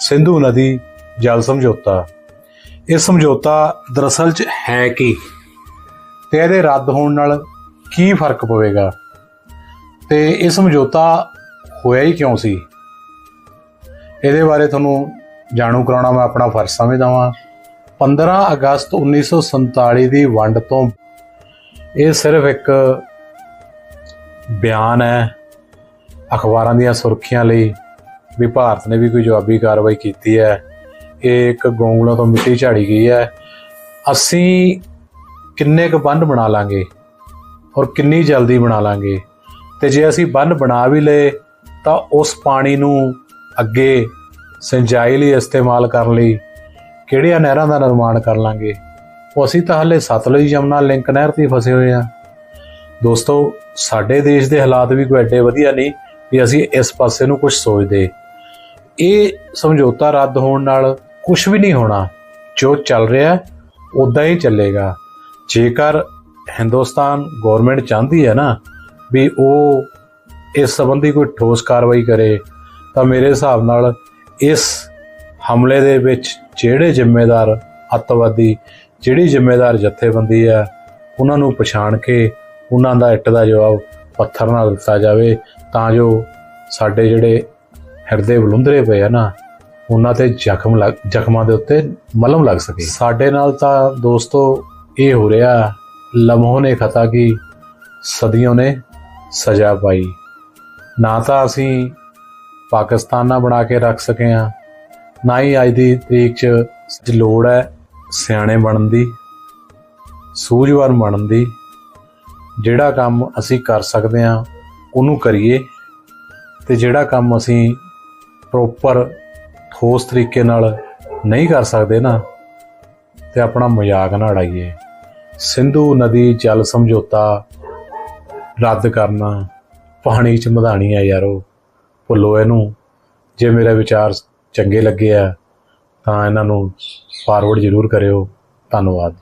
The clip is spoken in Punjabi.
ਸਿੰਧੂ ਨਦੀ ਜਲ ਸਮਝੌਤਾ। ਇਹ ਸਮਝੌਤਾ ਦਰਅਸਲ 'ਚ ਹੈ ਕੀ? ਤੇ ਇਹਦੇ ਰੱਦ ਹੋਣ ਨਾਲ ਕੀ ਫ਼ਰਕ ਪਵੇਗਾ? ਤੇ ਇਹ ਸਮਝੌਤਾ ਹੋਇਆ ਹੀ ਕਿਉਂ ਸੀ? ਇਹਦੇ ਬਾਰੇ ਤੁਹਾਨੂੰ ਜਾਣੂ ਕਰਾਉਣਾ ਮੈਂ ਆਪਣਾ ਫਰਜ਼ ਸਮਝਦਾ ਹਾਂ 15 ਅਗਸਤ 1947 ਦੀ ਵੰਡ ਤੋਂ ਇਹ ਸਿਰਫ ਇੱਕ ਬਿਆਨ ਹੈ, ਅਖਬਾਰਾਂ ਦੀਆਂ ਸੁਰਖੀਆਂ ਲਈ। ਵੀ ਭਾਰਤ ਨੇ ਵੀ ਕੋਈ ਜਵਾਬੀ ਕਾਰਵਾਈ ਕੀਤੀ ਹੈ। ਇਹ ਇੱਕ ਗੋਂਗਲੋਂ ਤੋਂ ਮਿੱਟੀ ਝਾੜੀ ਗਈ ਹੈ। ਅਸੀਂ ਕਿੰਨੇ ਕੁ ਬੰਨ ਬਣਾ ਲਾਂਗੇ ਔਰ ਕਿੰਨੀ ਜਲਦੀ ਬਣਾ ਲਾਂਗੇ? ਤੇ ਜੇ ਅਸੀਂ ਬੰਨ ਬਣਾ ਵੀ ਲਏ, ਤਾਂ ਉਸ ਪਾਣੀ ਨੂੰ ਅੱਗੇ ਸਿੰਜਾਈ ਲਈ ਇਸਤੇਮਾਲ ਕਰਨ ਲਈ ਕਿਹੜੀਆਂ ਨਹਿਰਾਂ ਦਾ ਨਿਰਮਾਣ ਕਰ ਲਾਂਗੇ? ਉਹ ਅਸੀਂ ਤਾਂ ਹਲੇ ਸਤਲੁਜ ਯਮਨਾ, ਲਿੰਕ ਨਹਿਰ ਤੇ ਫਸੇ ਹੋਏ ਆ ਦੋਸਤੋ, ਸਾਡੇ ਦੇਸ਼ ਦੇ ਹਾਲਾਤ ਵੀ ਕੋਈ ਐਡੇ ਵਧੀਆ ਨਹੀਂ ਵੀ ਅਸੀਂ ਇਸ ਪਾਸੇ ਨੂੰ ਕੁਝ ਸੋਚਦੇ। ਇਹ ਸਮਝੌਤਾ ਰੱਦ ਹੋਣ ਨਾਲ ਕੁਝ ਵੀ ਨਹੀਂ ਹੋਣਾ। ਜੋ ਚੱਲ ਰਿਹਾ ਉਦਾਂ ਹੀ ਚੱਲੇਗਾ। ਜੇਕਰ ਹਿੰਦੁਸਤਾਨ ਗਵਰਨਮੈਂਟ ਚਾਹੁੰਦੀ ਹੈ ਨਾ ਵੀ ਉਹ ਇਸ ਸੰਬੰਧੀ ਕੋਈ ਠੋਸ ਕਾਰਵਾਈ ਕਰੇ, ਤਾਂ ਮੇਰੇ ਹਿਸਾਬ ਨਾਲ ਇਸ ਹਮਲੇ ਦੇ ਵਿੱਚ ਜਿਹੜੇ ਜ਼ਿੰਮੇਦਾਰ ਅੱਤਵਾਦੀ, ਜਿਹੜੀ ਜ਼ਿੰਮੇਦਾਰ ਜਥੇਬੰਦੀ ਹੈ, ਉਹਨਾਂ ਨੂੰ ਪਛਾਣ ਕੇ ਉਹਨਾਂ ਦਾ ਇੱਟ ਦਾ ਜਵਾਬ ਪੱਥਰ ਨਾਲ ਦਿੱਤਾ ਜਾਵੇ, ਤਾਂ ਜੋ ਸਾਡੇ ਜਿਹੜੇ ਹਿਰਦੇ ਬਲੁੰਦਰੇ ਪਏ ਆ ਨਾ, ਉਹਨਾਂ ਤੇ ਜ਼ਖਮ ਲੱਗ, ਜ਼ਖਮਾਂ ਦੇ ਉੱਤੇ ਮਲਮ ਲੱਗ ਸਕੇ। ਸਾਡੇ ਨਾਲ ਤਾਂ ਦੋਸਤੋ ਇਹ ਹੋ ਰਿਹਾ, ਲਮਹੋਂ ਨੇ ਖਤਾ ਕੀ ਸਦੀਆਂ ਨੇ ਸਜ਼ਾ ਪਾਈ। ਨਾ ਤਾਂ ਅਸੀਂ ਪਾਕਿਸਤਾਨ ਨਾਲ ਬਣਾ ਕੇ ਰੱਖ ਸਕੇ ਆ, ਨਾ ਹੀ ਅੱਜ ਦੀ ਤਰੀਕ 'ਚ ਲੋੜ ਹੈ ਸਿਆਣੇ ਬਣਨ ਦੀ, ਸੂਝਵਾਨ ਬਣਨ ਦੀ। ਜਿਹੜਾ ਕੰਮ ਅਸੀਂ ਕਰ ਸਕਦੇ ਆ, ਉਹਨੂੰ ਕਰੀਏ ਤੇ ਜਿਹੜਾ ਕੰਮ ਅਸੀਂ ਪ੍ਰੋਪਰ ਠੋਸ ਤਰੀਕੇ ਨਾਲ ਨਹੀਂ ਕਰ ਸਕਦੇ ਨਾ, ਤੇ ਆਪਣਾ ਮਜ਼ਾਕ ਨਾ ਉਡਾਈਏ। ਸਿੰਧੂ ਨਦੀ ਜਲ ਸਮਝੌਤਾ ਰੱਦ ਕਰਨਾ ਪਾਣੀ ਚ ਮਧਾਣੀ ਆ ਯਾਰੋ। ਭੁੱਲੋ ਇਹਨੂੰ, ਜੇ ਮੇਰੇ ਵਿਚਾਰ ਚੰਗੇ ਲੱਗੇ ਆ, ਤਾਂ ਇਹਨਾਂ ਨੂੰ ਫਾਰਵਰਡ ਜ਼ਰੂਰ ਕਰਿਓ। ਧੰਨਵਾਦ।